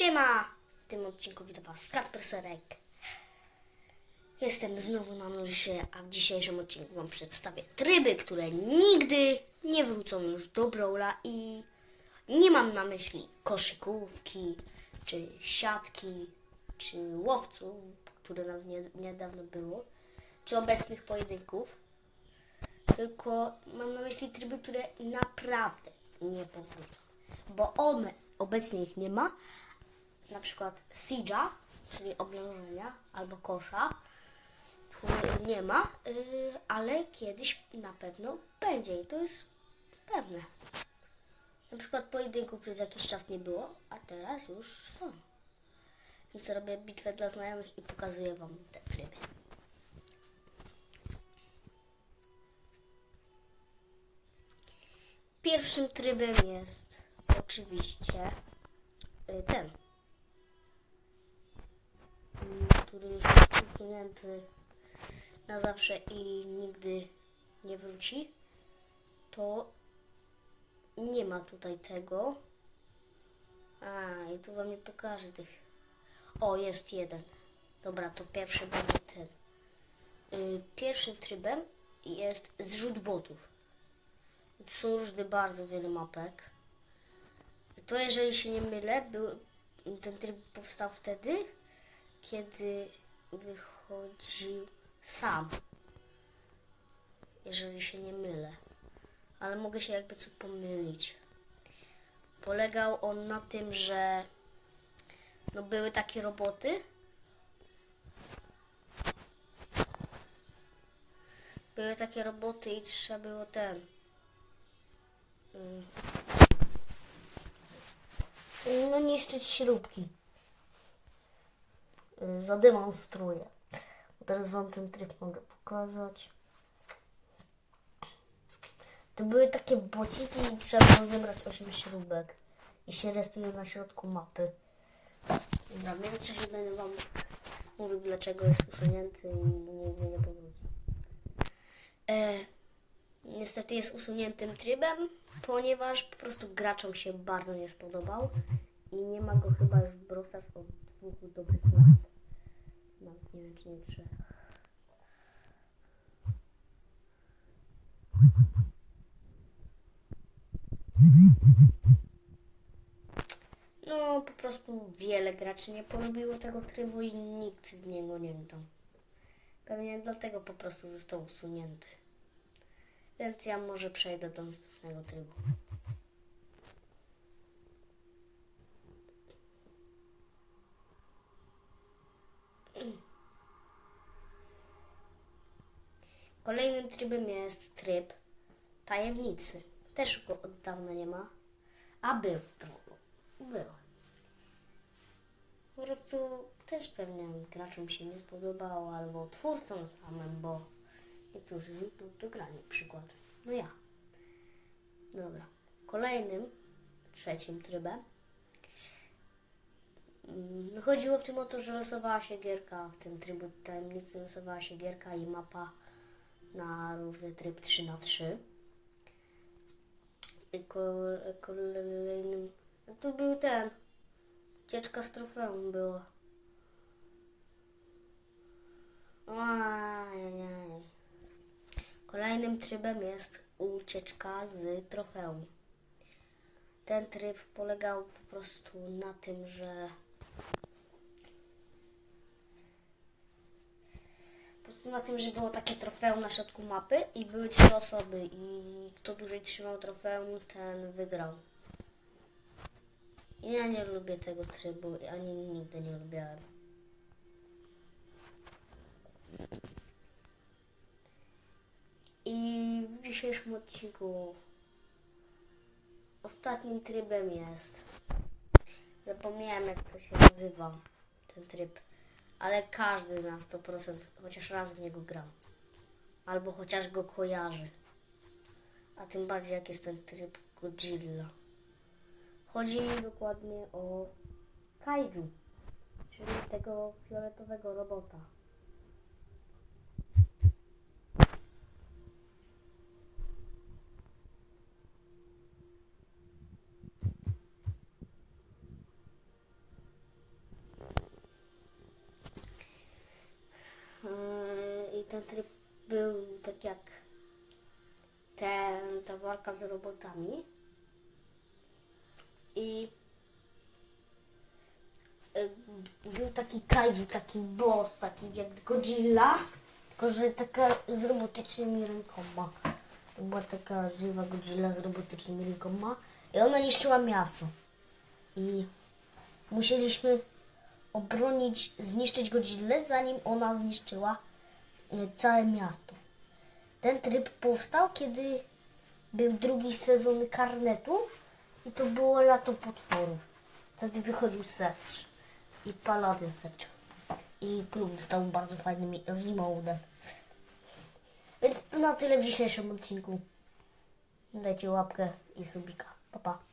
Siema! W tym odcinku witam Was Serek. Jestem znowu na Nulisie, a w dzisiejszym odcinku Wam przedstawię tryby, które nigdy nie wrócą już do Brawla i nie mam na myśli koszykówki, czy siatki, czy łowców, które nie, niedawno było, czy obecnych pojedynków, tylko mam na myśli tryby, które naprawdę nie powrócą, bo one obecnie ich nie ma, na przykład Siege'a, czyli oblężenia, albo kosza, której nie ma, yy, ale kiedyś na pewno będzie i to jest pewne. Na przykład pojedynków przez jakiś czas nie było, a teraz już są. Więc robię bitwę dla znajomych i pokazuję Wam te tryby. Pierwszym trybem jest oczywiście y, ten, który już jest usunięty na zawsze i nigdy nie wróci. To nie ma tutaj tego. A, i tu wam nie pokażę tych. O, jest jeden. Dobra, to pierwszy będzie ten. Y, Pierwszym trybem jest zrzut botów. Tu są różne bardzo wiele mapek. To jeżeli się nie mylę, był, ten tryb powstał wtedy, kiedy wychodził sam. Jeżeli się nie mylę. Ale mogę się jakby co pomylić. Polegał on na tym, że no były takie roboty. Były takie roboty i trzeba było ten. mm, No niszczyć śrubki. Zademonstruję. Teraz wam ten tryb mogę pokazać. To były takie bociki i trzeba było zebrać 8 śrubek. I się restuje na środku mapy. Dobra, w międzyczasie będę wam mówił dlaczego jest usunięty i nigdy nie powróci. E, niestety jest usuniętym trybem, ponieważ po prostu graczom się bardzo nie spodobał i nie ma go chyba już w Brawl Stars od dwóch dobrych lat. Nawet nie wiem czy nie trzech. No, po prostu wiele graczy nie polubiło tego trybu i nikt w niego nie grał. Pewnie dlatego po prostu został usunięty. Więc ja może przejdę do następnego trybu. Kolejnym trybem jest tryb tajemnicy. Też go od dawna nie ma. A był. Był. Po prostu też pewnie graczom się nie spodobało, albo twórcom samym, bo niektórzy lubią to granie, przykład. No ja. Dobra. Kolejnym, trzecim trybem mm, chodziło w tym o to, że losowała się gierka, w tym trybu tajemnicy losowała się gierka i mapa na różny tryb 3 na 3 I ko- kolejnym, no tu był ten, ucieczka z trofeum była. Ajajaj. Kolejnym trybem jest ucieczka z trofeum. Ten tryb polegał po prostu na tym, że po prostu na tym, że było takie trofeum na środku mapy i były trzy osoby i kto dłużej trzymał trofeum, ten wygrał. I ja nie lubię tego trybu, ani nigdy nie lubiłem. I w dzisiejszym odcinku ostatnim trybem jest. Zapomniałem jak to się nazywa ten tryb, ale każdy na 100% chociaż raz w niego grał. Albo chociaż go kojarzy. A tym bardziej jak jest ten tryb Godzilla. Chodzi mi dokładnie o kaiju, czyli tego fioletowego robota. Ten tryb był tak jak ten, ta walka z robotami. I y, był taki kaiju, taki boss, taki jak Godzilla, tylko że taka z robotycznymi rękoma. To była taka żywa Godzilla z robotycznymi rękoma i ona niszczyła miasto. I musieliśmy obronić, zniszczyć Godzillę, zanim ona zniszczyła całe miasto. Ten tryb powstał, kiedy był drugi sezon Karnetu i to było Lato Potworów. Wtedy wychodził Search i Paladin Search. I klub stał bardzo fajnym remode'em. Więc to na tyle w dzisiejszym odcinku. Dajcie łapkę i subika. Pa, pa.